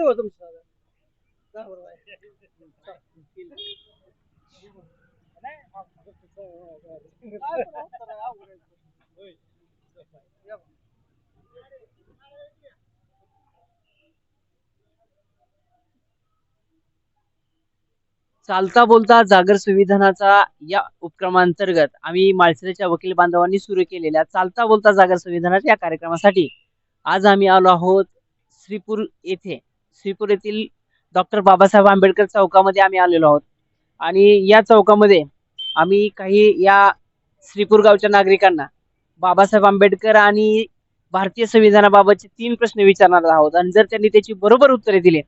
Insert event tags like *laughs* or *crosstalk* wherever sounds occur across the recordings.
तुमचं जा बरं बाय. चालता बोलता जागर संविधानाचा या उपक्रमांतर्गत आम्ही माळशिरसच्या वकील बांधवांनी सुरू केलेल्या चालता बोलता जागर संविधानाच्या या कार्यक्रमासाठी आज आम्ही आलो आहोत श्रीपूर येथे श्रीपूर येथील डॉक्टर बाबासाहेब आंबेडकर चौकामध्ये आम्ही आलेलो आहोत. आणि या चौकामध्ये आम्ही काही या श्रीपूर गावच्या नागरिकांना बाबासाहेब आंबेडकर आणि भारतीय संविधानाबाबतचे तीन प्रश्न विचारणार आहोत. आणि जर त्यांनी त्याची बरोबर उत्तरे दिली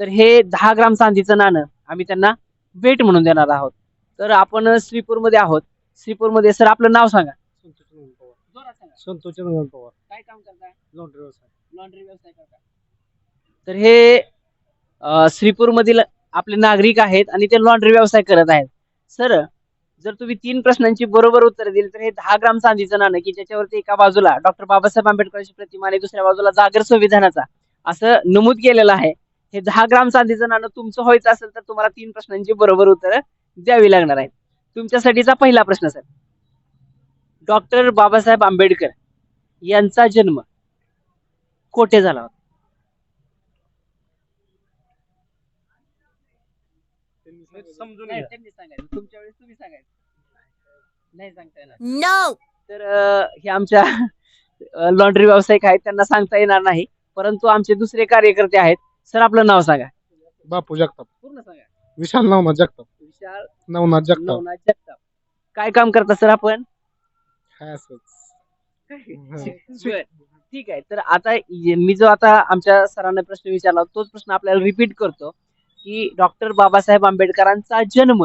तर हे दहा ग्राम चांदीचं नाणं आम्ही त्यांना भेट म्हणून देणार आहोत. तर आपण श्रीपूरमध्ये आहोत. श्रीपूरमध्ये सर आपलं नाव सांगा. संतोष पवार. संतोष पवार. काय काम करताय? लॉन्ड्री व्यवसाय. लॉन्ड्री व्यवसाय करता तर हे श्रीपूरमधील आपले नागरिक आहेत आणि ते लॉन्ड्री व्यवसाय करत आहेत. सर जर तुम्ही तीन प्रश्नांची बरोबर उत्तर दिली तर हे दहा ग्राम चांदीचं नाणं की ज्याच्यावरती एका बाजूला डॉक्टर बाबासाहेब आंबेडकरांची प्रतिमा आणि दुसऱ्या बाजूला जागर संविधानाचा असं नमूद केलेलं आहे. हे दहा ग्राम चांदीचं नाणं तुमचं व्हायचं असेल तर तुम्हाला तीन प्रश्नांची बरोबर उत्तर द्यावी लागणार आहेत. तुमच्यासाठीचा पहिला प्रश्न सर. डॉक्टर बाबासाहेब आंबेडकर यांचा जन्म कोठे झाला होता? समजून नाही घ्या. त्यांनी सांगायचं. तुमच्या वेळेस तुम्ही सांगायचं. नाही सांगता येणार. No! तर अं, हे आमच्या लॉन्ड्री व्यावसायिक आहेत त्यांना सांगता येणार नाही. परंतु आमचे दुसरे कार्यकर्ते आहेत. सर आपलं नाव सांगा. बापू जगताप. पूर्ण सांगा. विशाल नवनाथ जगताप. विशाल नवनाथ जगताप. नवनाथ जगताप. काय काम करता सर आपण? काय? असंच *laughs* Sure. ठीक आहे. तर आता ये- मी जो आता आमच्या सरांना प्रश्न विचारला तोच प्रश्न आपल्याला रिपीट करतो. की डॉक्टर बाबासाहेब आंबेडकरांचा जन्म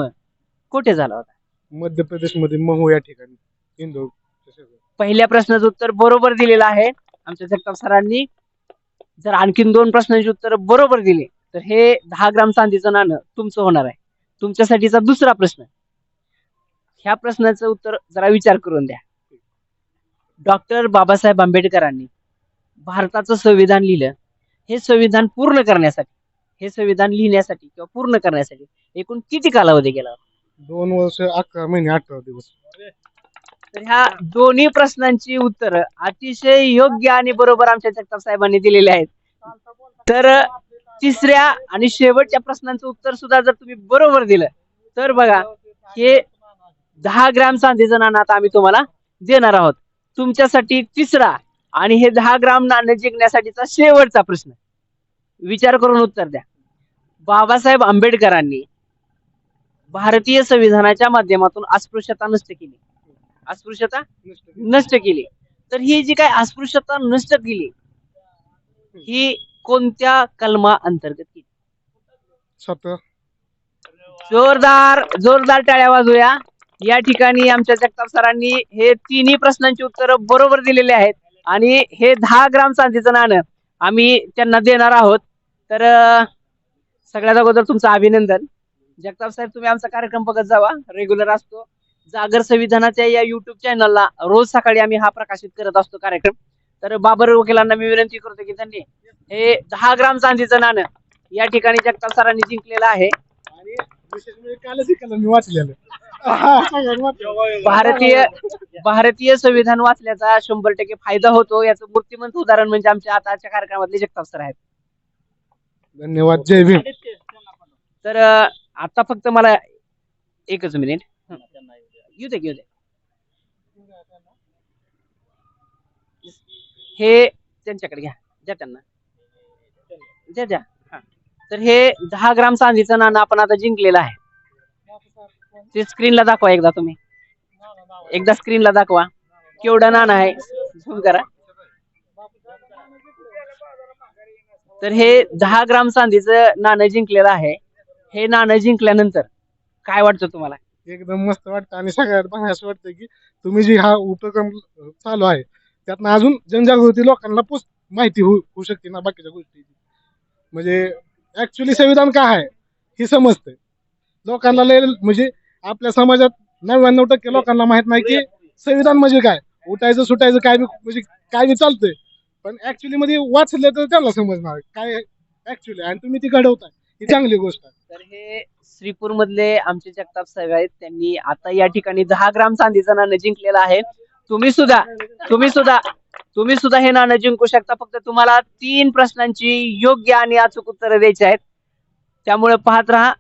कुठे झाला होता? मध्य प्रदेशमध्ये महू या ठिकाणी इंदोर. पहिल्या प्रश्नाचं उत्तर बरोबर दिलेलं आहे. आमच्या जगताप सरांनी जर आणखीन दोन प्रश्नांची उत्तर बरोबर दिली तर हे दहा ग्राम चांदीचं नाणं तुमचं होणार आहे. तुमच्यासाठीचा दुसरा प्रश्न. ह्या प्रश्नाचं उत्तर जरा विचार करून द्या. डॉक्टर बाबासाहेब आंबेडकरांनी भारताचं संविधान लिहिलं. हे संविधान पूर्ण करण्यासाठी हे संविधान लिहिण्यासाठी किंवा पूर्ण करण्यासाठी एकूण किती कालावधी गेला? दोन वर्ष अकरा महिने अठरा दिवस. तर ह्या दोन्ही प्रश्नांची उत्तर अतिशय योग्य आणि बरोबर आमच्या जगताप साहेबांनी दिलेली आहेत. तर तिसऱ्या आणि शेवटच्या प्रश्नांचं उत्तर सुद्धा जर तुम्ही बरोबर दिलं तर बघा हे दहा ग्रॅम चांदीचं नाणं आता आम्ही तुम्हाला देणार आहोत. तुमच्यासाठी तिसरा आणि हे दहा ग्राम नाणं जिंकण्यासाठीचा शेवटचा प्रश्न. विचार करून उत्तर द्या. बाबासाहेब आंबेडकरांनी भारतीय संविधानाच्या माध्यमातून अस्पृश्यता नष्ट केली. अस्पृश्यता नष्ट केली. तर ही जी काय अस्पृश्यता नष्ट केली ही कोणत्या कलमा अंतर्गत केली? जोरदार जोरदार टाळ्या वाजूया. या ठिकाणी आमच्या जगताप सरांनी हे तिन्ही प्रश्नांची उत्तर बरोबर दिलेले आहेत. आणि हे दहा ग्राम चांदीचं नाणं आम्ही त्यांना देणार आहोत. तर सगळ्यात अगोदर तुमचं अभिनंदन. जगताप साहेब तुम्ही आमचा कार्यक्रम बघत जावा. रेग्युलर असतो. जागर संविधानाच्या या युट्यूब चॅनलला रोज सकाळी आम्ही हा प्रकाशित करत असतो कार्यक्रम. तर बाबर वकिलांना मी विनंती करतो की त्यांनी हे दहा ग्राम चांदीचं नाणं या ठिकाणी जगताप सरांनी जिंकलेलं आहे. आणि विशेष म्हणजे कालच मी वाचलेलं. भारतीय भारतीय संविधान वाचल्याचा शंभर टक्के फायदा होतो. याचं मूर्तिमंत उदाहरण म्हणजे आमच्या आताच्या कार्यक्रमातले जगताप सर आहेत. धन्यवाद. जय भीम. तर आता फक्त मला एकच मिनिट येऊ दे येऊ दे. हे त्यांच्याकडे घ्या. द्या त्यांना. द्या द्या. हा. तर हे दहा ग्राम चांदीचं नाणं आपण आता जिंकलेलं आहे. ते स्क्रीनला दाखवा एकदा तुम्ही. एकदा स्क्रीनला दाखवा. केवढं नाणं आहे. झूम करा. तर हे दहा ग्राम चांदीचं नाणं जिंकलेलं आहे. हे नाणं जिंकल्यानंतर काय वाटतं तुम्हाला? एकदम मस्त वाटतं आणि सगळ्यात भारी असं वाटतं की तुम्ही जी हा उपक्रम चालू आहे त्यातनं अजून जनजागृती लोकांना पोच माहिती होऊ होऊ शकते ना बाकीच्या गोष्टी. म्हणजे ऍक्च्युली संविधान काय आहे हे समजतंय. लोकांना लय म्हणजे आपल्या समाजात नव्याण्णव टक्के लोकांना माहीत नाही की संविधान म्हणजे काय? उठायचं सुटायचं काय म्हणजे काय बी चालतंय. पण ऍक्च्युली मध्ये वाचलं तर त्यांना समजणार काय ऍक्च्युली आणि तुम्ही ती घडवताय. ही चांगली गोष्ट आहे. तर हे श्रीपूर मधले आमचे जगताप साहेब आहेत. त्यांनी आता या ठिकाणी दहा ग्राम चांदीचं नाणं जिंकलेलं आहे. तुम्ही सुद्धा तुम्ही सुद्धा तुम्ही सुद्धा हे नाणं जिंकू शकता. फक्त तुम्हाला तीन प्रश्नांची योग्य आणि अचूक उत्तरं द्यायची आहेत. त्यामुळे पाहत राहा.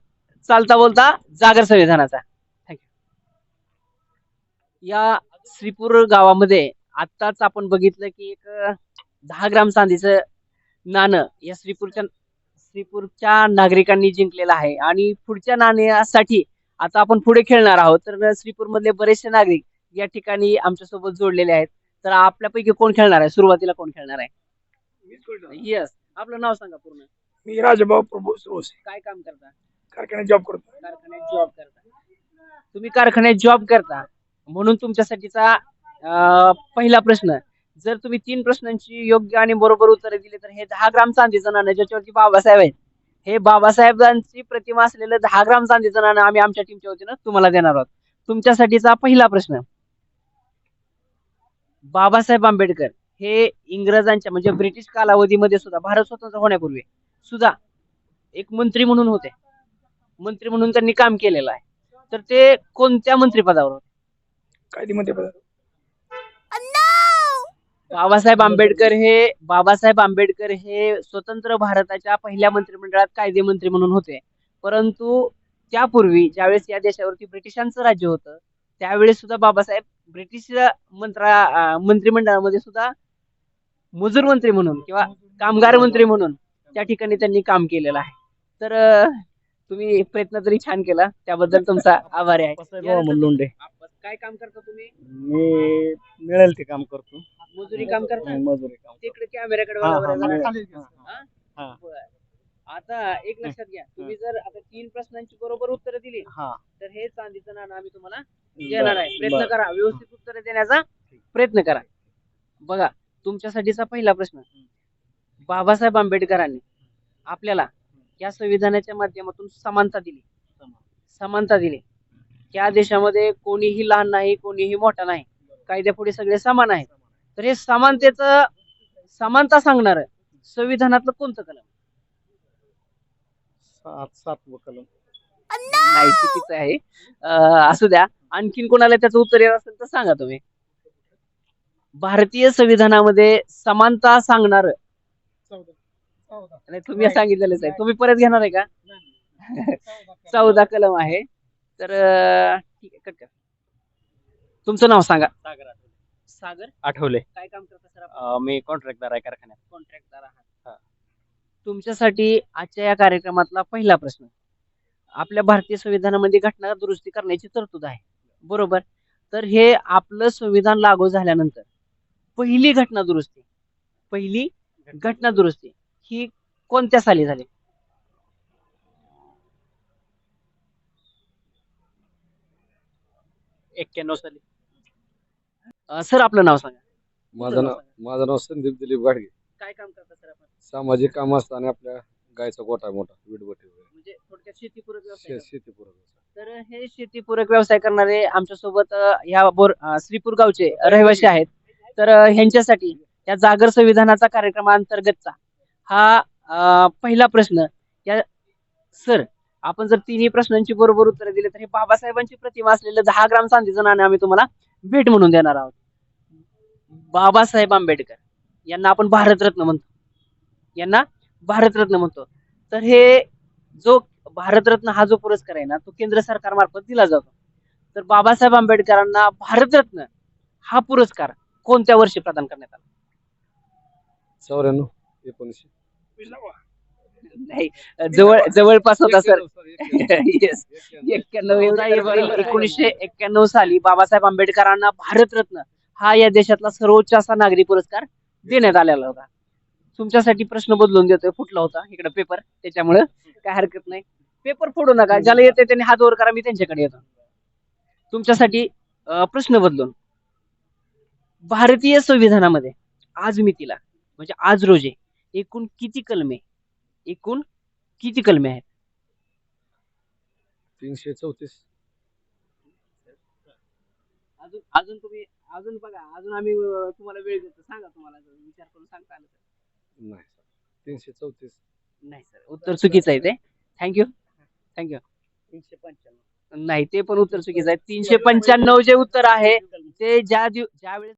चालता बोलता जागर संविधानाचा. या श्रीपूर गावामध्ये आत्ताच आपण बघितलं की एक दहा ग्राम चांदीचं नाणं या श्रीपूरच्या श्रीपूरच्या नागरिकांनी जिंकलेलं आहे. आणि पुढच्या नाण्यासाठी आता आपण पुढे खेळणार आहोत. तर श्रीपूर मधले बरेचसे नागरिक या ठिकाणी आमच्यासोबत जोडलेले आहेत. तर आपल्यापैकी कोण खेळणार आहे? सुरुवातीला कोण खेळणार आहे? येस आपलं नाव सांगा पूर्ण. मी राजाभाऊ प्रभू सुरोसे काय काम करता? कारखान्यात जॉब करतो कारखान्यात जॉब करता. तुम्ही कारखान्यात जॉब करता. म्हणून तुमच्यासाठीचा पहिला प्रश्न जर तुम्ही तीन प्रश्नांची योग्य आणि बरोबर उत्तरे दिली तर हे दहा ग्राम चांदीचं नाणं ज्याच्यावरती बाबासाहेब आहेत हे बाबासाहेबांची प्रतिमा असलेलं दहा ग्राम चांदीचं नाणं आम्ही आमच्या टीमच्या वतीनं तुम्हाला देणार आहोत. तुमच्यासाठीचा पहिला प्रश्न बाबासाहेब आंबेडकर हे इंग्रजांच्या म्हणजे ब्रिटिश कालावधीमध्ये सुद्धा भारत स्वतंत्र होण्यापूर्वी सुद्धा एक मंत्री म्हणून होते. मंत्री म्हणून त्यांनी काम केलेलं आहे. तर ते कोणत्या मंत्रिपदावर होते? बाबासाहेब आंबेडकर हे बाबासाहेब आंबेडकर हे स्वतंत्र भारताच्या पहिल्या मंत्रिमंडळात कायदे मंत्री म्हणून होते. परंतु त्यापूर्वी ज्यावेळेस या देशावरती ब्रिटिशांचं राज्य होतं त्यावेळेस सुद्धा बाबासाहेब ब्रिटिश मंत्रा मंत्रिमंडळामध्ये सुद्धा मजूर मंत्री म्हणून किंवा कामगार मंत्री म्हणून त्या ठिकाणी त्यांनी काम केलेलं आहे. तर तुम्ही प्रयत्न तरी छान केला. त्याबद्दल तुमचा आभारी आहे. काय काम करता तुम्ही? मी मिळेल ते काम करतो. मजुरी काम करता? मजुरी काम तिकडे कॅमेऱ्याकडे हा, हा, हा, हा. बरं. आता एक लक्षात घ्या. तुम्ही जर आता तीन प्रश्नांची बरोबर उत्तरं दिली हा. तर हे चांदीचं नाणं आम्ही तुम्हाला देणार आहे. प्रयत्न बरं. करा. व्यवस्थित उत्तर देण्याचा प्रयत्न करा. बघा तुमच्यासाठीचा पहिला प्रश्न. बाबासाहेब आंबेडकरांनी आपल्याला या संविधानाच्या माध्यमातून समानता दिली. समानता दिली. या देशामध्ये कोणीही लहान नाही कोणीही मोठा नाही. कायद्यापुढे सगळे समान आहेत. तर हे समानतेचं समानता सांगणार संविधानातलं कोणतं कलम? सात सात कलम. नाही चुकीचं आहे. अं, असू द्या. आणखीन कोणाला त्याचं उत्तर येत असेल तर सांगा तुम्ही. भारतीय संविधानामध्ये समानता सांगणार. चौदा. तुम्ही सांगितलेलंच आहे. तुम्ही परत घेणार आहे का? *laughs* चौदा कलम आहे. तर अं, ठीक आहे कट कर. तुमचं नाव सांगा. सागर आठवले. काय काम करता सर आपण? मी कॉन्ट्रॅक्टर आहे कारखान्यात. कॉन्ट्रॅक्टर आहात. हा. तुमच्यासाठी आजच्या या कार्यक्रमातला पहिला प्रश्न. आपल्या भारतीय संविधानामध्ये घटना दुरुस्ती करण्याची तरतूद आहे. बरोबर? तर हे आपलं संविधान लागू झाल्यानंतर पहिली घटना दुरुस्ती पहिली घटना दुरुस्ती ही कोणत्या साली झाली? एक्क्याण्णव साली अं, सर आपलं नाव सांगा माझं नाव माझं नाव संदीप दिलीप गाडगे काय काम करता सर आपण सामाजिक काम असताना आपल्या गायचा गोठा मोठा वगैरे. म्हणजे थोडक्यात शेतीपूरक व्यवसाय शे- करता. शेतीपूरक व्यवसाय. तर हे शेतीपूरक व्यवसाय करणारे आमच्यासोबत ह्या बोर अ, श्रीपूर गावचे रहिवासी आहेत तर अ, ह्यांच्यासाठी या जागर संविधानाचा कार्यक्रमांतर्गतचा हा अ, पहिला प्रश्न या सर आपण जर तिन्ही प्रश्नांची बरोबर उत्तरे दिली तर हे बाबासाहेबांची प्रतिमा असलेलं दहा ग्राम चांदीचं नाणं आम्ही तुम्हाला भेट म्हणून देणार आहोत. बाबासाहेब आंबेडकर यांना आपण भारतरत्न म्हणतो. यांना भारतरत्न म्हणतो. तर हे जो भारतरत्न हा जो पुरस्कार आहे ना तो केंद्र सरकारमार्फत दिला जातो. तर बाबासाहेब आंबेडकरांना भारतरत्न हा पुरस्कार कोणत्या वर्षी प्रदान करण्यात आला? चौऱ्याण्णव एकोणीसशे. नाही जवळ जवळपास होता सर येस एक्क्याण्णव. एप्रिल एकोणीसशे एक्क्याण्णव साली बाबासाहेब आंबेडकरांना भारतरत्न हा या देशातला सर्वोच्च असा नागरी पुरस्कार देण्यात आलेला होता. तुमच्यासाठी प्रश्न बदलून देतोय. फुटला होता इकडे पेपर त्याच्यामुळे काय हरकत नाही. पेपर फोडू नका. ज्याला येते त्यांनी हात वर करा. मी त्यांच्याकडे येतो. तुमच्यासाठी प्रश्न बदलून. भारतीय संविधानामध्ये आज मितीला म्हणजे आज रोजी एकूण किती कलमे एकूण किती कलमे आहेत? तीनशे चौतीस. अजून अजून तुम्ही अजून बघा अजून आम्ही अं, तुम्हाला वेळ देतो. सांगा तुम्हाला जर विचार करून सांगता आलं तर. नाही तीनशे चौतीस. नाही सर. उत्तर चुकीचं आहे ते. थँक्यू थँक्यू तीनशे पंच्याण्णव. नाही ते पण उत्तर चुकीचं आहे. तीनशे पंच्याण्णव जे उत्तर आहे ते ज्या दिव ज्या वेळेस